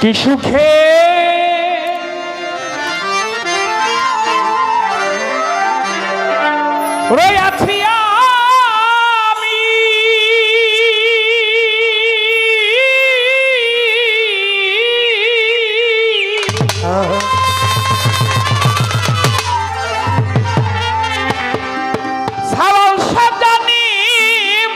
কি সুখে? রয়াছি আমি। সারাল সাজানি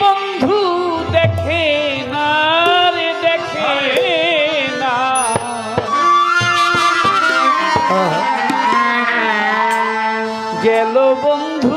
বন্ধু দেখে বন্ধু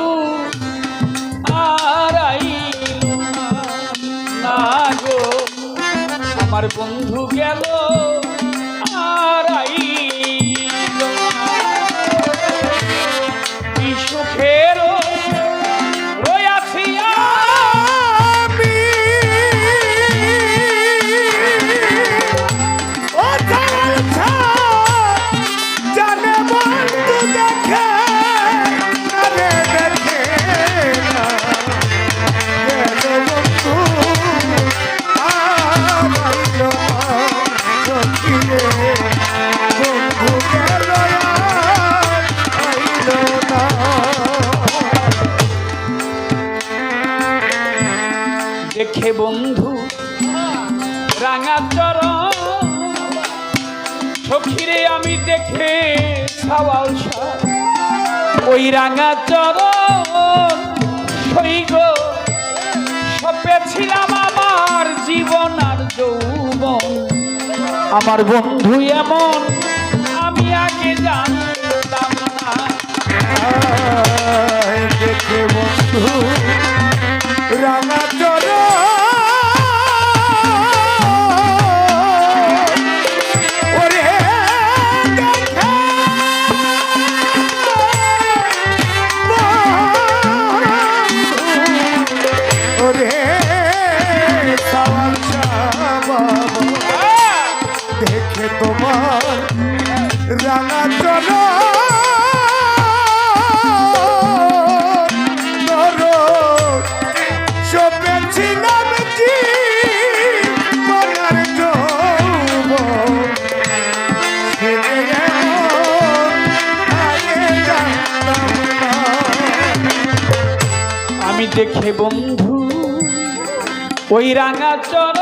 দেখে বন্ধু। রাঙা চর সখিরে আমি দেখে সাওয়াল ওই রাঙা চর সৈগ, সপেছিলাম আমার জীবন আর যৌবন। আমার বন্ধু এমন, আমি আগে জানি দেখে বন্ধু, ওই রাঙা চর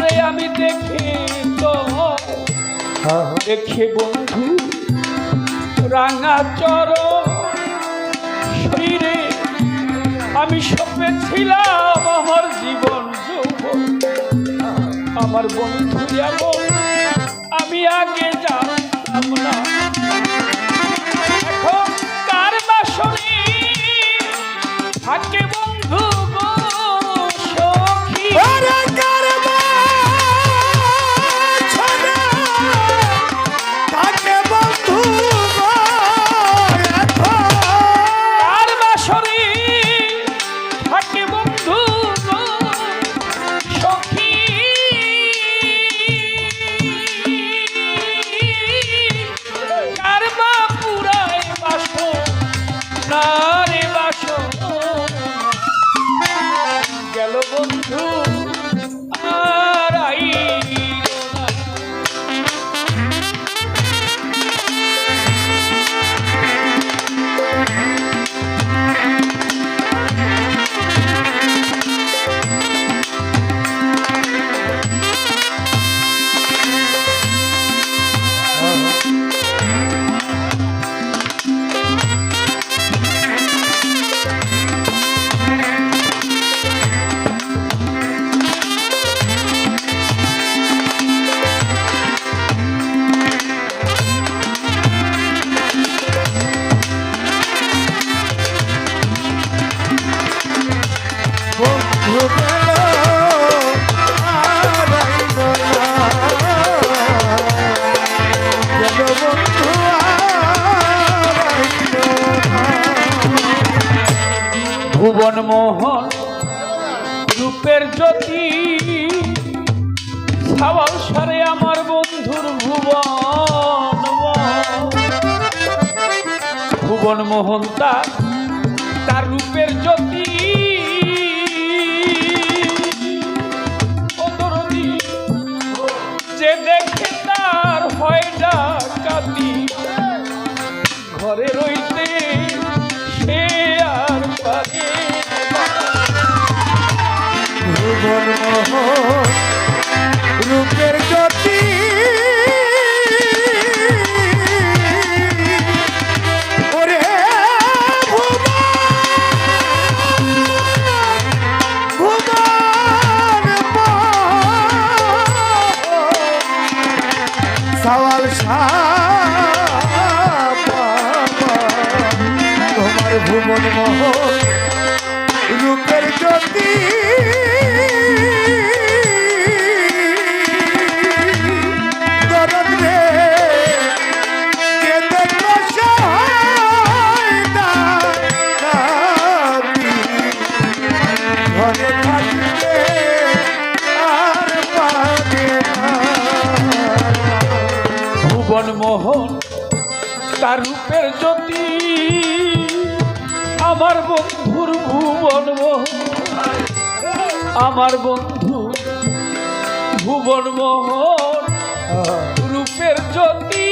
রে, আমি দেখে তো, দেখে বন্ধু, রাঙা চর শরীরে আমি সপেছিলাম আমার জীবন আমার বন্ধু যাব আমি আগে জানতাম না। মনমোহনতা, তার রূপের জ্যোতি। যে দেখে তার হয়টা ডাকাতি ঘরে রইতে সে আর পারে মনমোহন বন্ধুর ভুবন আমার বন্ধু ভুবন মোহন রূপের জ্যোতি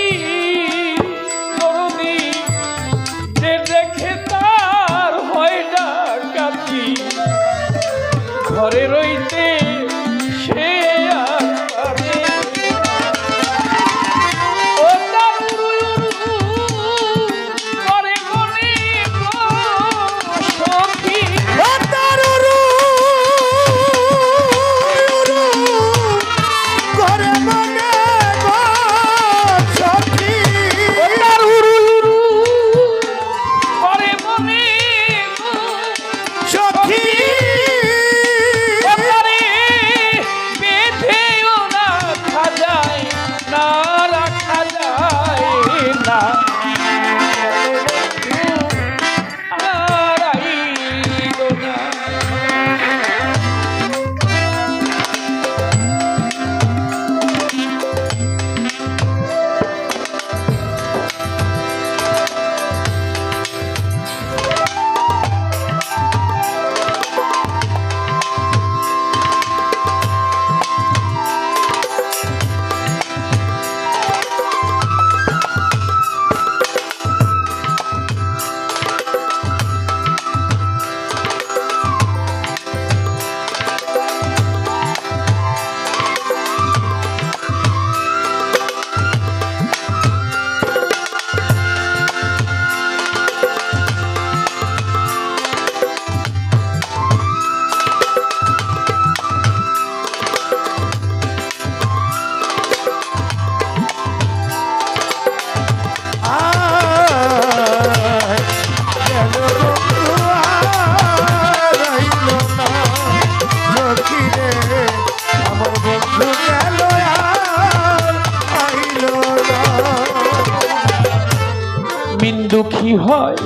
হয়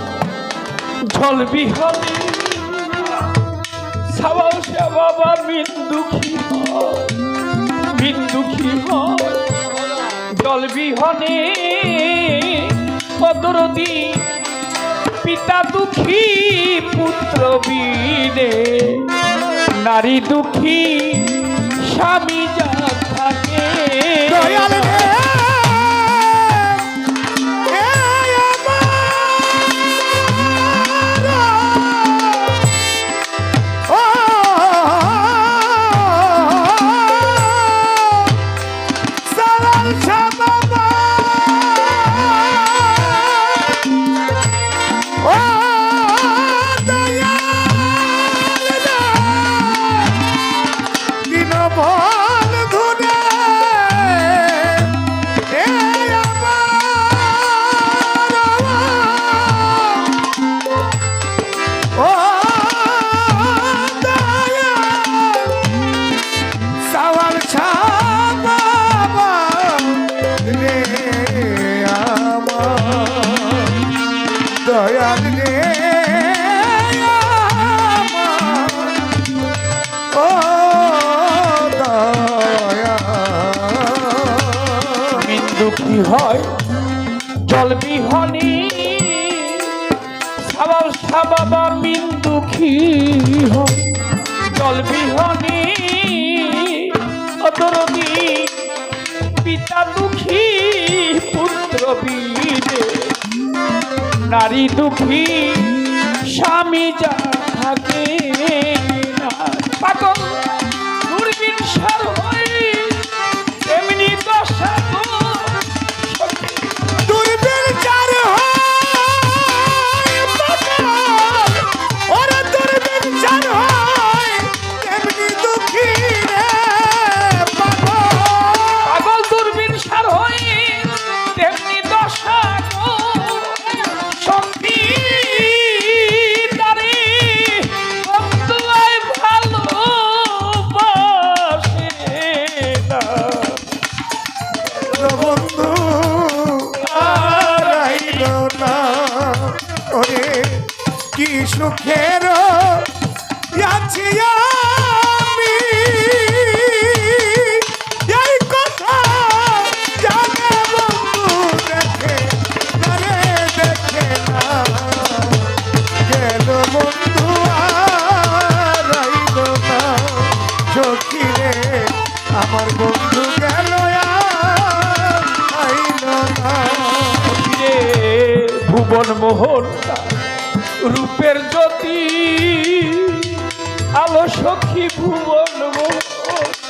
ঝল বিহলে সাবাও বাবা বিন্দুখী হয় বিন্দুখী হয়। জল বিহনে কদরদি পিতা দুঃখী পুত্র বিনে। নারী দুঃখী স্বামী যা থাকে। হয় জলবিহনি সাবাব সাবাব মিন দুঃখী হয়। জলবিহনি অতরদি পিতা দুঃখী, পুত্র বীরে। নারী দুঃখী, স্বামী যা থাকে বন্ধু রাইল না। ওরে, কি সুখের আছি আমি। এই কথা জানে বন্ধু, দেখে, তারে দেখে না। গেল বন্ধু রাইল না। সখী রে, আমার বন্ধু গেল ভুবন মোহন রূপের জ্যোতি আলো সখী ভুবন মোহন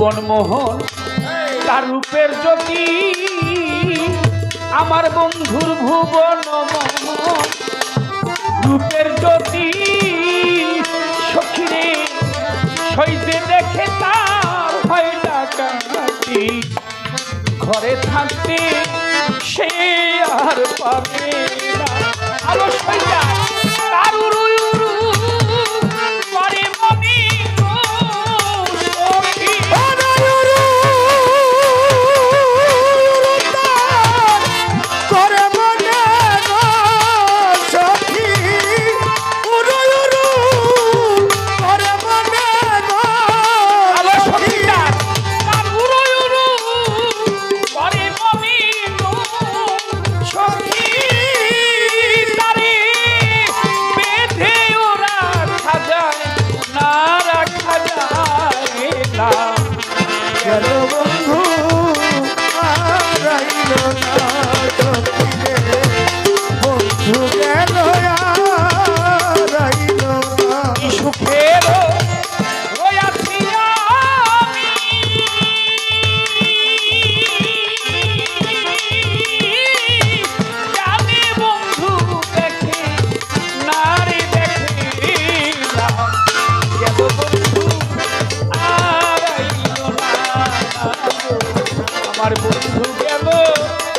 ভুবন মোহন তার রূপের জ্যোতি। আমার বন্ধুর ভুবন রূপের জ্যোতি। সখিরে সইতে দেখে তার হয় ডাকাতি ঘরে থাকতে সে আর পাবে আমার বন্ধু কেমন